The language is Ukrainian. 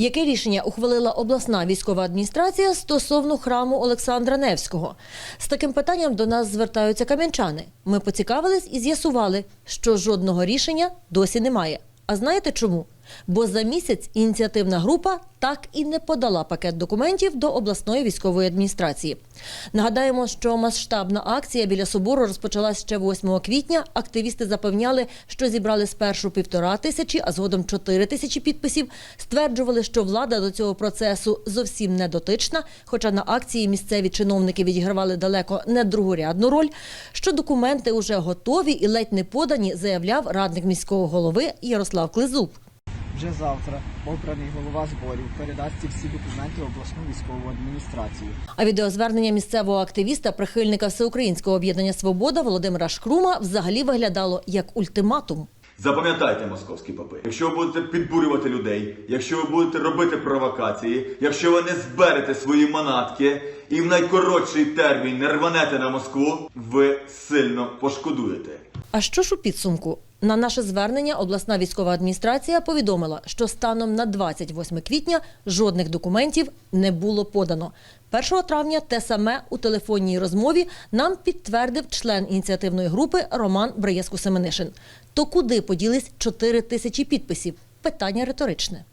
Яке рішення ухвалила обласна військова адміністрація стосовно храму Олександра Невського? З таким питанням до нас звертаються кам'янчани. Ми поцікавились і з'ясували, що жодного рішення досі немає. А знаєте чому? Бо за місяць ініціативна група так і не подала пакет документів до обласної військової адміністрації. Нагадаємо, що масштабна акція біля собору розпочалась ще 8 квітня. Активісти запевняли, що зібрали спершу півтора тисячі, а згодом чотири тисячі підписів. Стверджували, що влада до цього процесу зовсім не дотична, хоча на акції місцеві чиновники відігравали далеко не другорядну роль. Що документи вже готові і ледь не подані, заявляв радник міського голови Ярослав Клизуб. Вже завтра обраний голова зборів передасть ці всі документи в обласну військову адміністрацію. А відеозвернення місцевого активіста, прихильника всеукраїнського об'єднання Свобода Володимира Шкрума взагалі виглядало як ультиматум. Запам'ятайте, московські попи, якщо ви будете підбурювати людей, якщо ви будете робити провокації, якщо ви не зберете свої манатки і в найкоротший термін не рванете на Москву, ви сильно пошкодуєте. А що ж у підсумку? На наше звернення обласна військова адміністрація повідомила, що станом на 28 квітня жодних документів не було подано. 1 травня те саме у телефонній розмові нам підтвердив член ініціативної групи Роман Браєску Семенишин. То куди поділись 4 тисячі підписів? Питання риторичне.